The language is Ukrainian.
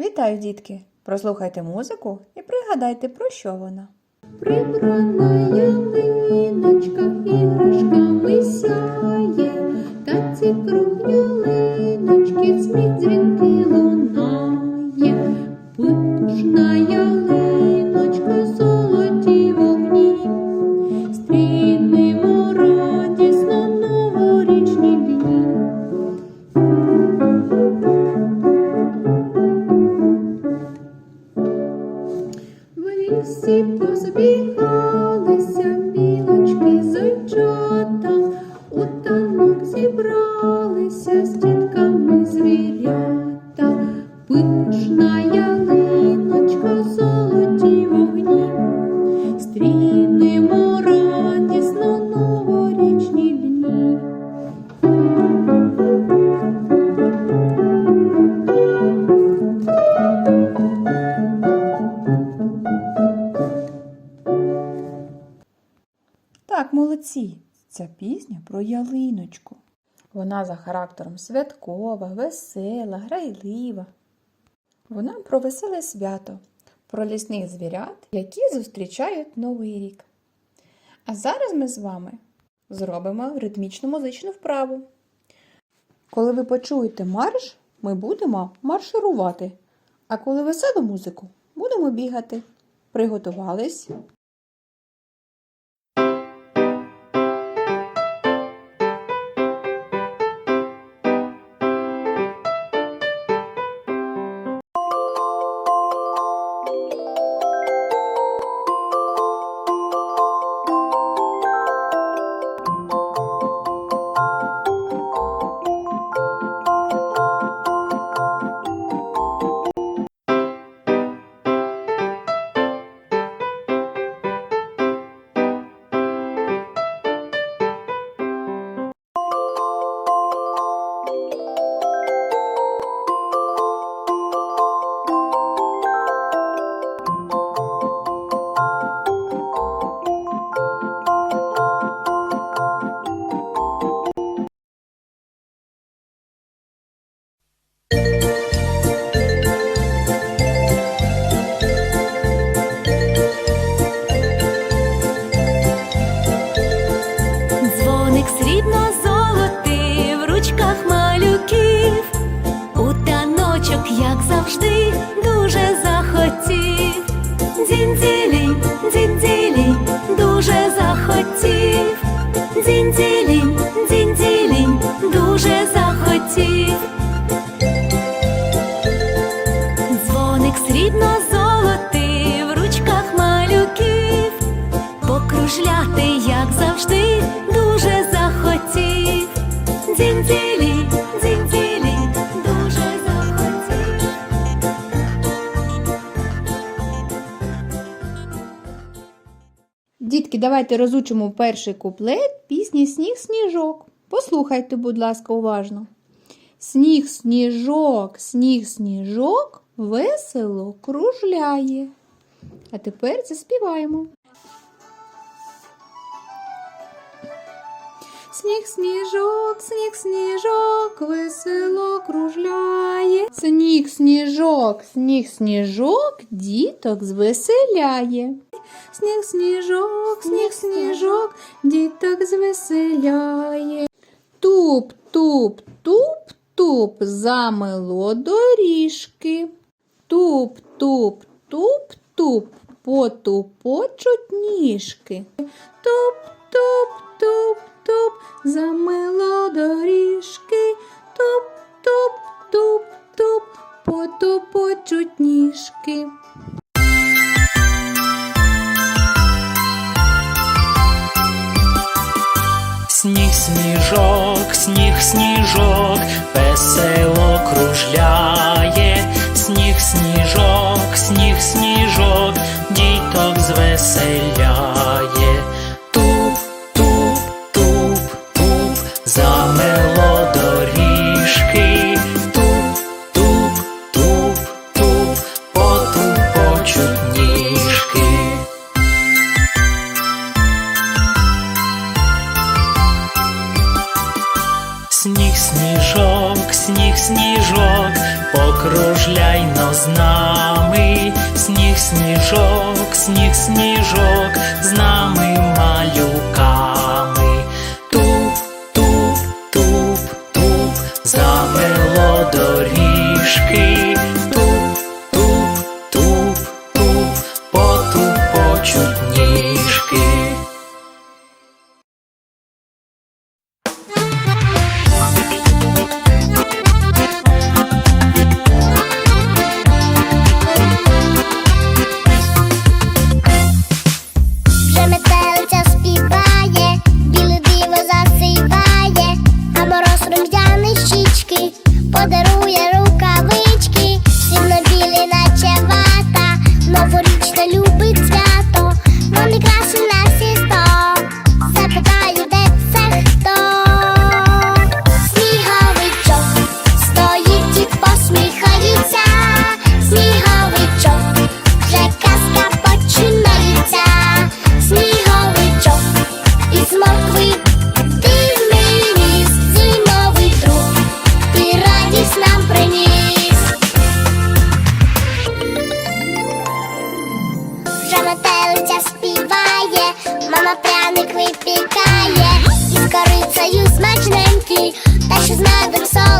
Вітаю, дітки! Прослухайте музику і пригадайте, про що вона. Прибрана ялиночка іграшками сяє, та ці круглі ялиночки сміх молодці! Ця пісня про ялиночку. Вона за характером святкова, весела, грайлива. Вона про веселе свято, про лісних звірят, які зустрічають Новий рік. А зараз ми з вами зробимо ритмічну музичну вправу. Коли ви почуєте марш, ми будемо марширувати. А коли веселу музику, будемо бігати. Приготувались? Дзвоник срібно золотий в ручках малюків, у таночок, як завжди, дуже захотів. Дзінь-дзілінь, дзінь-дзілінь, дуже захотів. Дзінь-дзілінь, дзінь-дзілінь, дуже захотів. Дзвоник срібно золотий в ручках малюків покружляти, як завжди, давайте розучимо перший куплет пісні Сніг сніжок. Послухайте, будь ласка, уважно. Сніг сніжок, сніг сніжок весело кружляє. А тепер заспіваємо. Сніг сніжок, сніг сніжок, весело кружляє. Сніг сніжок, сніг сніжок, діток звеселяє. Сніг сніжок, сніг сніжок, діток звеселяє. Туп, туп, туп, туп, замело доріжки. Туп, туп, туп, туп, потупочуть ніжки. Туп, туп, туп, туп, замело доріжки. Туп, туп, туп, туп, потупочуть ніжки. Сніг, сніжок, весело кружляє, сніг, сніжок, сніг, сніжок, діток звеселяє. Сніжок, сніг, сніжок, з нами малюками. Туп, туп, туп, туп, замело доріжки, запікає, із корицею смачненький, та що з медом солодкий